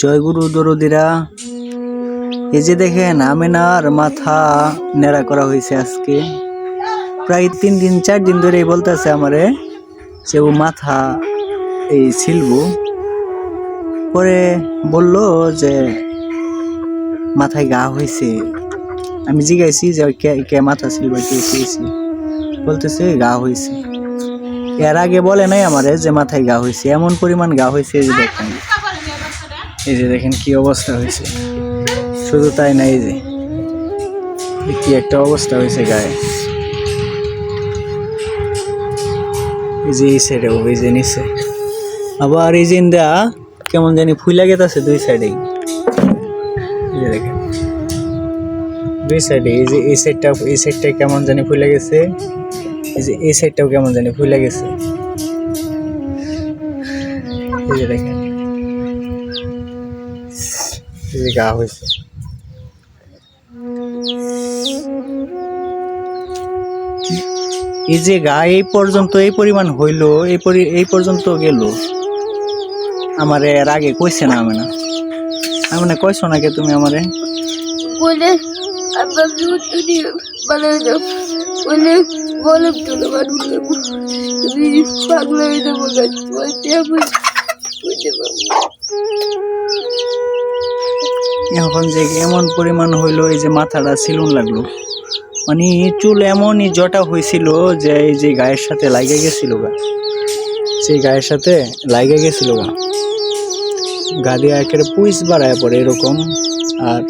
জয়গুরু দরদিরা। এই যে দেখেন, আমেনার মাথা নেড়া করা হয়েছে আজকে। প্রায় তিন দিন, চার দিন ধরে বলতেছে আমারে যে ও মাথা এই ছিলব। পরে বলল যে মাথায় গা হয়েছে। আমি জিজ্ঞাসি যে কে কে মাথা ছিলবা, কে খেয়েছি বলতেছে গা হয়েছে। এর আগে বলে নাই আমারে যে মাথায় গা হয়েছে, এমন পরিমাণ গা হয়েছে যে দেখেন। এই যে দেখেন কি অবস্থা হয়েছে। শুধু তাই না, এই যে কি একটা অবস্থা হয়েছে গায়ে। এই যে এই সাইডে এই যে নিচে। আবার এই যে কেমন জানি ফুলা গেতাছে দুই সাইডেই এই যে দেখেন। দুই সাইডে এই যে এই সাইডটা এই সাইডটা কেমন জানি ফুলে গেছে। এই যে এই সাইডটাও কেমন জানি ফুলে গেছে। এই যে দেখেন। যে গা হয়েছে। এই যে গা, এই পর্যন্ত এই পরিমাণ হইল, এই পরি, এই পর্যন্ত গেল। আমারে এর আগে কইছে না আমি না। আমি না কইছো নাকি তুমি আমারে? বলে বলে না মানুষ তুমি পাগল হয়ে যাব বলতে এখন যে এমন পরিমাণ হইল, এই যে মাথাটা সিলুন লাগল। মানে চুল এমনই জটা হয়েছিল যে এই যে গায়ের সাথে লাগে গেছিল গা। সেই গায়ের সাথে লাগে গেছিল গা। গা দিয়ে একেবারে পুইস বাড়ায় পড়ে এরকম। আর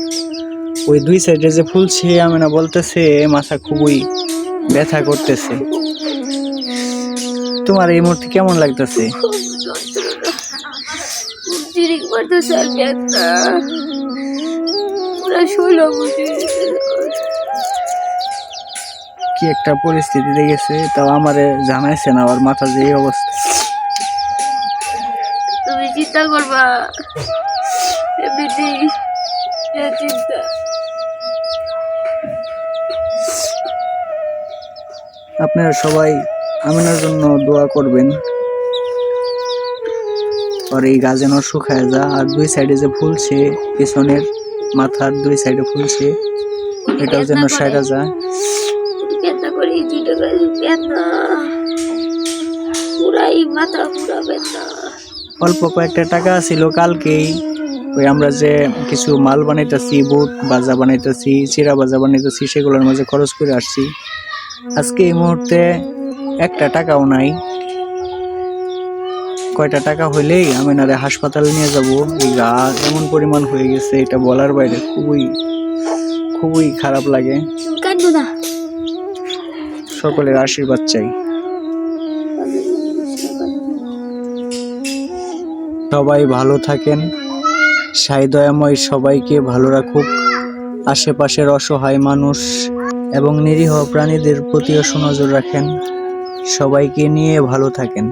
ওই দুই সাইডে যে ফুলছে, আমি না বলতেছে, মাথা খুবই ব্যথা করতেছে। তোমার এই মুহূর্তে কেমন লাগতেছে? কি একটা পরিস্থিতিতে গেছে তাও আমারে জানাইছে না আমার মাথা যে অবস্থা। তুমি চিন্তা করবা এমনিতেই চিন্তা। আপনারা সবাই আমিনার জন্য দোয়া করবেন। আর এই গা যেন শুকায় যা আর দুই সাইডে যে ফুলছে পিছনের মাথার দুই সাইডে ফুলছে। এটাও যেন সাইডা যায়। ব্যথা করে দুইটা ব্যথা পুরাই মাথা পুরা ব্যথা। অল্প কয়েকটা টাকা ছিল কালকেই। ওই আমরা যে কিছু মাল বানাইতেছি বুট বাজা বানাইতেছি চিরা বাজা বানাইতেছি সেগুলোর মাঝে খরচ করে আসছি। আজকে এই মুহূর্তে একটা টাকাও নাই। কয়টা টাকা হইলেই আমি নারে হাসপাতালে নিয়ে যাব। এই গা এমন পরিমাণ হয়ে গেছে, এটা বলার বাইরে খুবই খুবই খারাপ লাগে। সকলের আশীর্বাদ চাই। সবাই ভালো থাকেন, সাই দয়াময় সবাইকে ভালো রাখুক। আশেপাশের অসহায় মানুষ এবং নিরীহ প্রাণীদের প্রতিও সুনজর রাখেন। সবাইকে নিয়ে ভালো থাকেন।